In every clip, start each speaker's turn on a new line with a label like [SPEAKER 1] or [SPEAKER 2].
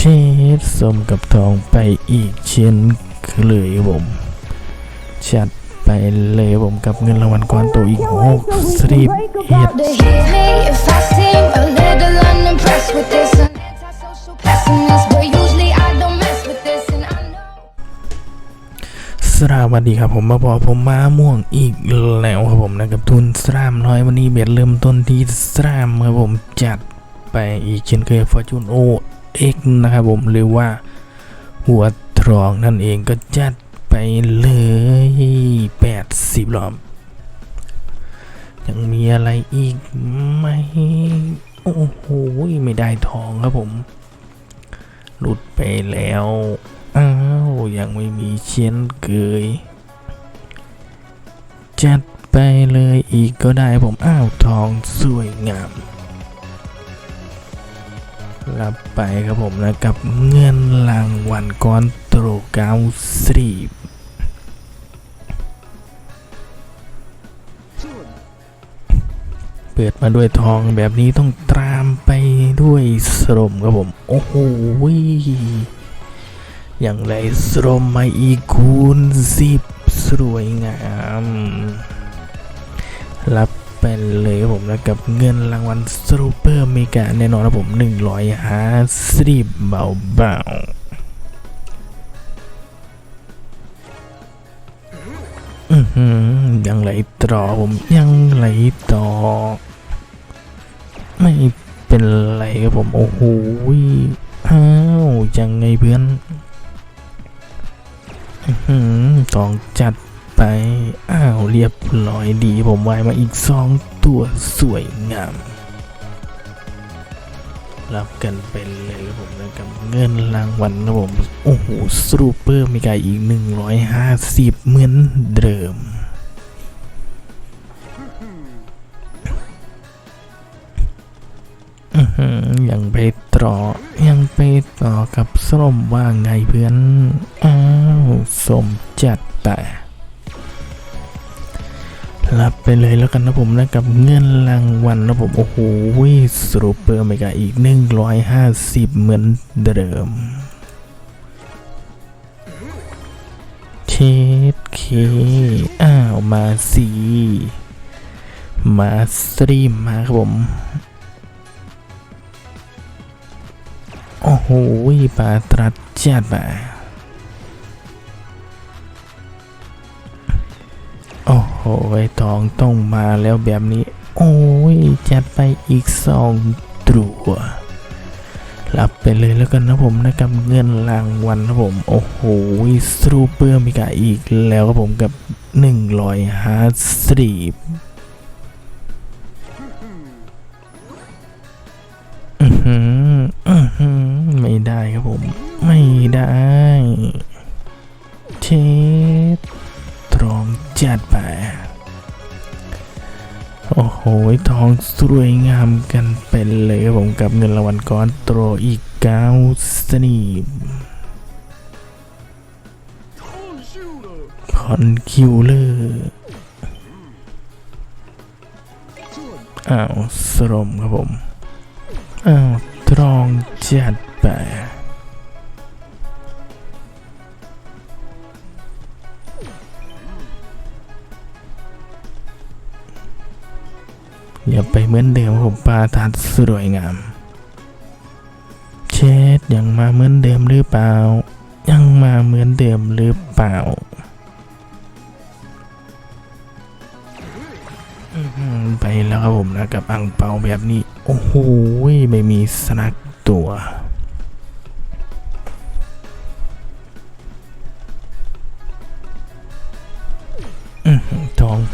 [SPEAKER 1] เชดสมกับทองไปอีกเช่นเคยผมจัดไปเลยผมกับเงินรางวัลก้อนโตอีกหกสิบเอ็ด
[SPEAKER 2] to hear me if I seem a little unimpressed with this. An antisocial pessimist, but usually I don't mess with this, and I know.
[SPEAKER 1] สวัสดีครับผมมาบอผมมาม่วงอีกแล้วครับผมนะกับทุนสรามน้อยวันนี้เบ็ดเริ่มต้นที่สรามครับผมจัดไปอีกเช่นเคยฟอร์จูนโอ เอ็กนะครับผมหรือว่าหัวทองนั่นเองก็จัดไปเลย 80รอบยังมีอะไรอีกไหมโอ้โหไม่ได้ทองครับผม หลุดไปแล้ว อ้าว ยังไม่มีเช่นเคยจัดไปเลยอีกก็ได้ผม อ้าว ทองสวยงาม รับไปครับผมนะกับเงินรางวัลก้อนโตรก้าสิบเปิดมาด้วยทองแบบนี้ต้องตามไปด้วยสรมครับผม โอ้โหอย่างไรสรมมาอีกคูณสิบสวยงาม รับ ไปเลยครับผมนะกับเงินรางวัลสรูเปอร์เมกาแน่นอนนะผมหนึ่งร้อยห้าสิบเบาเบาๆอือหือยังไหลต่อผมยังไหลต่อ ไม่เป็นไรครับผม โอ้โหอ้าวยังไงเพื่อนอือหือต้องจัดไปอ้ เรียบร้อยดี ผมไว้มาอีกสองตัวสวยงาม รับกันไปเลยครับผมนะกับเงินรางวัลนะผม โอ้โหสรูเปอร์มีกายอีก 150 เหมือนเดิมอือหือยังไปต่อยังไปต่อกับส้มว่าไงเพื่อน อ้าวสมจัดแต่ รับไปเลยแล้วกันนะผมนะกับเงินรางวัลนะผมโอ้โหสรูเปอร์เมกาอีก 150 เหมือนเดิมเชดเคอ้าวมาสีมาสตรีมมาครับผม โอ้โหปลาตรัสจัดมา โอ้โหทองต้องมาแล้วแบบนี้ โอ้ย จัดไปอีกสองตัวรับไปเลยแล้วกันนะผมนะกับเงินรางวัลนะผม โอ้โหสรูเปอร์มิกาอีกแล้วครับผมกับหนึ่งร้อยห้าสิบไม่ได้ครับผม ไม่ได้เช ทองสวยงามกันเป็นเลยครับผมกับเงินรางวัลก้อนโตรอีกเก้าสนีบคอนคิวเลอร์อ้าวสรมครับผม อ้าวตรองจัดไป ย่าไปเหมือนเดิมผมปลาทานสวยงาม เชดยังมาเหมือนเดิมหรือเปล่า ยังมาเหมือนเดิมหรือเปล่าไปแล้วครับผมนะกับอังเปาแบบนี้ โอ้โหไม่มีสนักตัว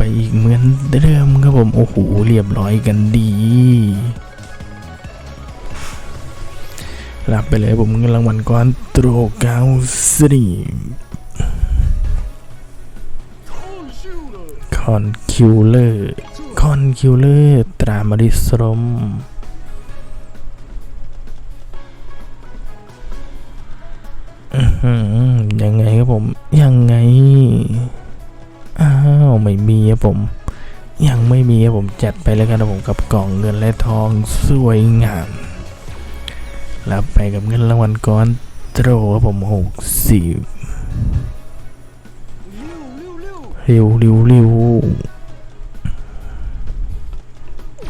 [SPEAKER 1] ไปอีกเหมือนเดิมครับผมโอ้โหเรียบร้อยกันดีรับไปเลยผมเงินรางวัลก้อนโตรเก้าสิบคอนคิวเลอร์คอนคิวเลอร์ตรามาริสรมยังไงครับผม ยังไง อ้าวไม่มีครับผม ยังไม่มีครับผมจัดไปแล้วกันนะผมกับกล่องเงินและทองสวยงามรับไปกับเงินรางวัลก้อนโตรครับผมหกสิบเร็วเร็วเร็ว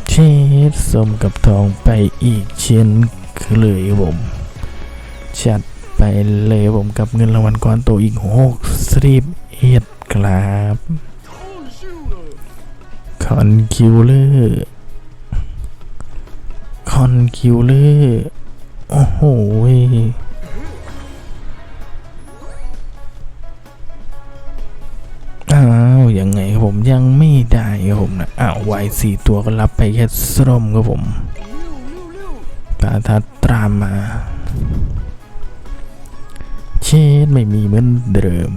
[SPEAKER 1] เช็ดสมกับทองไปอีกเช่นเคยครับผม จัดไปเลยครับผมกับเงินรางวัลก้อนโตอีกหกสิบเอ็ด ครับคอนคิวเลอร์คอนคิวเลอร์โอ้โหยอ้าวยังไงครับผมยังไม่ได้ครับผมนะอ้าววายสี่ตัวก็รับไปแค่สรมครับผมปาทัดตามมา เชดไม่มีเหมือนเดิม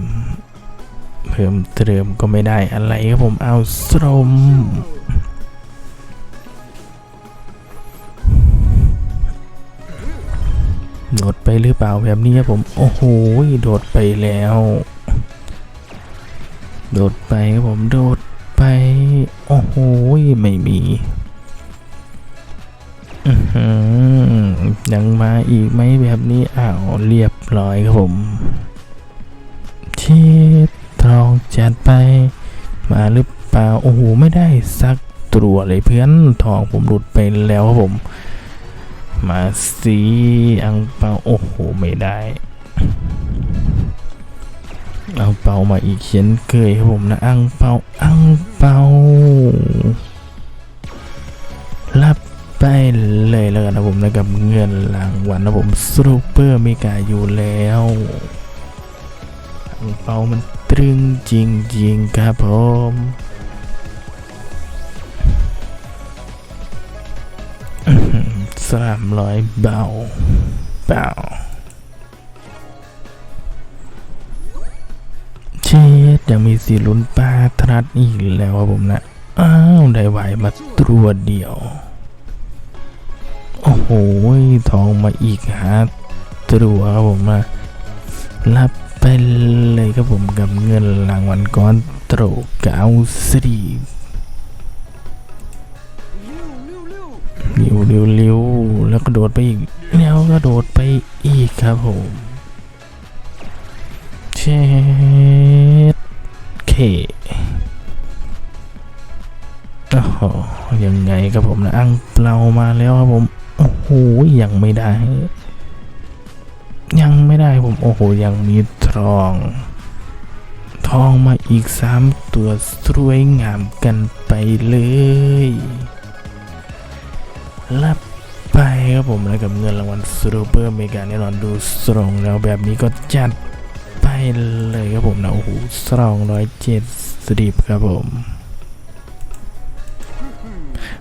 [SPEAKER 1] เพิ่มเติมก็ไม่ได้อะไรครับผมเอาสรมโดดไปหรือเปล่าแบบนี้ครับผม โอ้โหโดดไปแล้ว โดดไปครับผมโดดไป โอ้โหไม่มีอื้อหือยังมาอีกไหมแบบนี้อ้าวเรียบร้อยครับผม เชิด ทองจัดไป มาหรือเปล่า โอ้โห ไม่ได้สักตัวเลยเพื่อนทองผมหลุดไปแล้วครับผม มาสีอังเปาโอ้โห ไม่ได้ อังเปามาอีกเขียนเกยครับผมนะ อังเปาอังเปารับไปเลยแล้วกันนะผมนะกับเงินรางวัลนะผมซูเปอร์เมกาอยู่แล้วอังเปามัน รึงจริงๆครับผมสามร้อยเบาเบาเชดยังมีสีลุ้นปลาทรัดอีกแล้วครับผมนะ อ้าว ได้ไหวมาตัวเดียว โอ้โห ทองมาอีกหาตัวครับผมมารับ ไปเลยครับผมกับเงินรางวัลก้อนโตรเก้าสิบเร็วเร็วเร็วแล้วก็โดดไปอีก แล้วก็โดดไปอีกครับผมเช็ดเคโอ้โหยังไงครับผมนะอังเปล่ามาแล้วครับผมโอ้โหยังไม่ได้ ยังไม่ได้ผมโอ้โหยังมี ทอง ทองมาอีกสามตัวสวยงามกันไปเลยรับไปครับผมแล้วกับเงินรางวัลซูเปอร์เมกาแน่นอนดูสตรองแล้วแบบนี้ก็จัดไปเลยครับผมนะโอ้โหสตรองร้อยเจ็ดสิบครับผม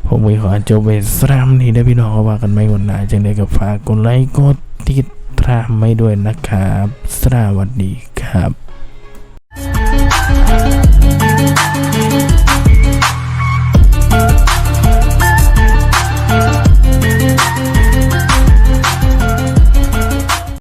[SPEAKER 1] ผมไปขอจบเวสรามนี้ได้พี่น้องว่ากันไม่วันหน้จังได้กับฝากกดไลค์กดติด ตาไม่ด้วยนะครับ สวัสดีครับ